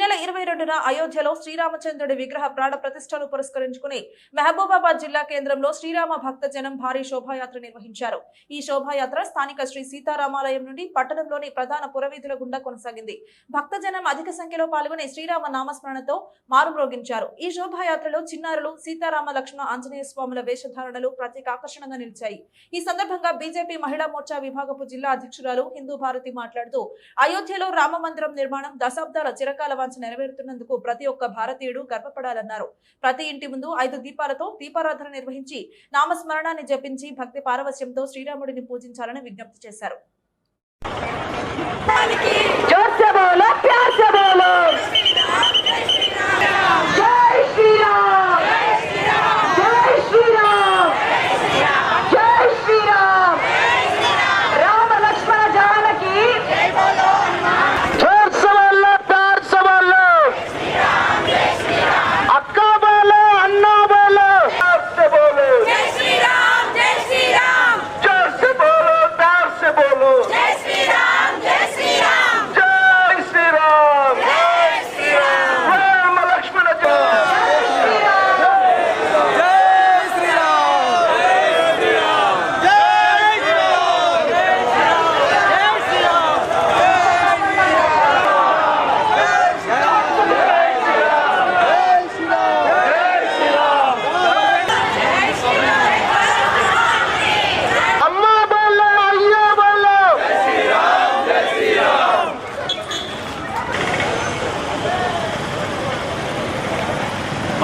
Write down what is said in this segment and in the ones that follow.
నెల ఇరవై రెండున అయోధ్యలో శ్రీరామచంద్రుడి విగ్రహ ప్రాణ ప్రతిష్టను పురస్కరించుకుని మహబూబాబాద్ జిల్లా కేంద్రంలో శ్రీరామ భక్త జనం భారీ శోభాయాత్ర నిర్వహించారు. ఈ శోభాయాత్ర స్థానిక శ్రీ సీతారామాలయం నుండి పట్టణంలోని ప్రధాన పురవీధుల గుండా కొనసాగింది. భక్తజనం అధిక సంఖ్యలో పాల్గొని శ్రీరామ నామస్మరణతో మారుమ్రోగించారు. ఈ శోభాయాత్రలో చిన్నారులు సీతారామ లక్ష్మణ ఆంజనేయ స్వాముల వేషధారణలు ప్రత్యేక ఆకర్షణగా నిలిచాయి. ఈ సందర్భంగా బీజేపీ మహిళా మోర్చా విభాగపు జిల్లా అధ్యక్షురాలు హిందూ భారతి మాట్లాడుతూ అయోధ్యలో రామ మందిరం నిర్మాణం దశాబ్దాల చిరకాల వాంఛ నెరవేరుతున్నందుకు ప్రతి ఒక్క భారతీయుడు గర్వపడాలన్నారు. ప్రతి ఇంటి ముందు ఐదు దీపాలతో దీపారాధన నిర్వహించి నామస్మరణాన్ని జపించి భక్తి పారవశ్యంతో శ్రీరాముడిని పూజించాలని విజ్ఞప్తి చేశారు.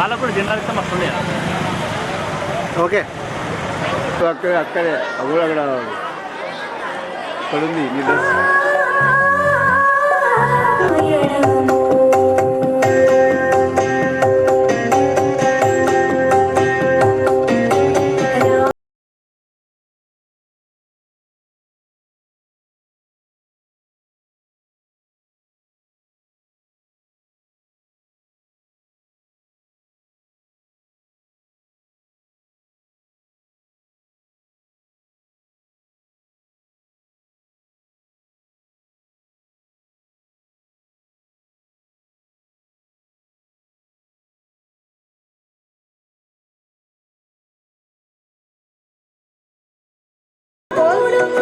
వాళ్ళకు కూడా జనరల్ ఇస్తాం వస్తుంది ఓకే. అక్కడే అక్కడే అక్కడ అక్కడ అక్కడ ఉంది మీ డ్రెస్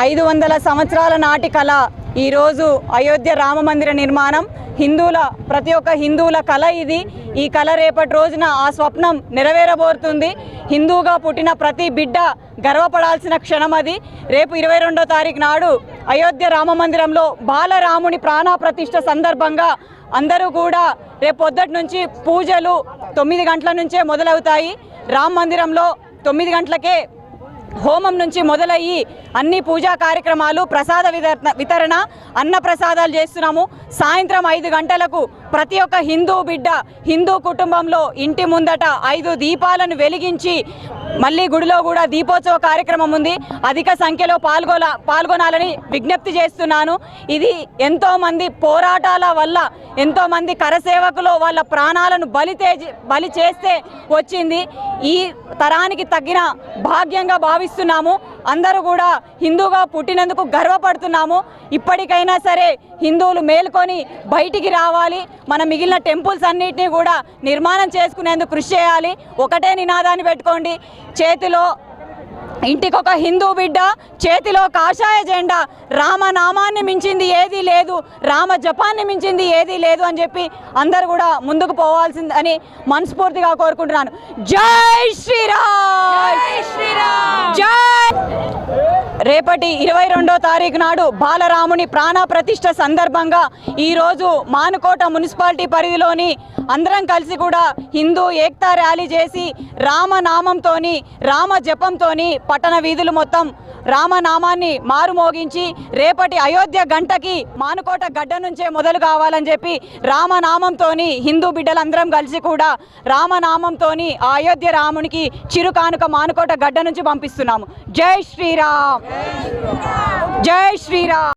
ఐదు వందల సంవత్సరాల నాటి కళ. ఈరోజు అయోధ్య రామ మందిర నిర్మాణం. హిందువుల ప్రతి ఒక్క హిందువుల కళ ఇది. ఈ కళ రేపటి రోజున ఆ స్వప్నం నెరవేరబోతుంది. హిందువుగా పుట్టిన ప్రతి బిడ్డ గర్వపడాల్సిన క్షణం అది. రేపు ఇరవై రెండో తారీఖు నాడు అయోధ్య రామ మందిరంలో బాలరాముని ప్రాణప్రతిష్ట సందర్భంగా అందరూ కూడా రేపొద్దటి నుంచి పూజలు తొమ్మిది గంటల నుంచే మొదలవుతాయి. రామ మందిరంలో తొమ్మిది గంటలకే హోమం నుంచి మొదలయ్యి అన్ని పూజా కార్యక్రమాలు ప్రసాద వితరణ వితరణ అన్న ప్రసాదాలు చేస్తున్నాము. సాయంత్రం ఐదు గంటలకు ప్రతి ఒక్క హిందూ బిడ్డ హిందూ కుటుంబంలో ఇంటి ముందట ఐదు దీపాలను వెలిగించి మళ్ళీ గుడిలో కూడా దీపోత్సవ కార్యక్రమం ఉంది. అధిక సంఖ్యలో పాల్గొన పాల్గొనాలని విజ్ఞప్తి చేస్తున్నాను. ఇది ఎంతోమంది పోరాటాల వల్ల ఎంతోమంది కరసేవకులు వాళ్ళ ప్రాణాలను బలి బలి చేస్తే వచ్చింది. ఈ తరానికి తగిన భాగ్యంగా భావిస్తున్నాము. అందరూ కూడా హిందూగా పుట్టినందుకు గర్వపడుతున్నాము. ఇప్పటికైనా సరే హిందువులు మేల్కొని బయటికి రావాలి. మన మిగిలిన టెంపుల్స్ అన్నిటినీ కూడా నిర్మాణం చేసుకునేందుకు కృషి చేయాలి. ఒకటే నినాదాన్ని పెట్టుకోండి. చేతిలో ఇంటికొక హిందూ బిడ్డ చేతిలో కాషాయ జెండా రామనామాన్ని మించింది ఏదీ లేదు రామ జపాన్ని మించింది ఏదీ లేదు అని చెప్పి అందరూ కూడా ముందుకు పోవాల్సింది అని మనస్ఫూర్తిగా కోరుకుంటున్నాను. జై శ్రీరామ్! జై రేపటి ఇరవై రెండో తారీఖు నాడు బాలరాముని ప్రాణ ప్రతిష్ఠ సందర్భంగా ఈరోజు మానుకోట మున్సిపాలిటీ పరిధిలోని అందరం కలిసి కూడా హిందూ ఏక్తా ర్యాలీ చేసి రామనామంతోని రామ జపంతోని పట్టణ వీధులు మొత్తం రామనామాన్ని మారుమోగించి రేపటి అయోధ్య గంటకి మానుకోట గడ్డ నుంచే మొదలు కావాలని చెప్పి రామనామంతోని హిందూ బిడ్డలందరం కలిసి కూడా రామనామంతోని అయోధ్య రామునికి చిరుకానుక మానుకోట గడ్డ నుంచి పంపిస్తున్నాము. జై శ్రీరామ్. జై శ్రీరామ్.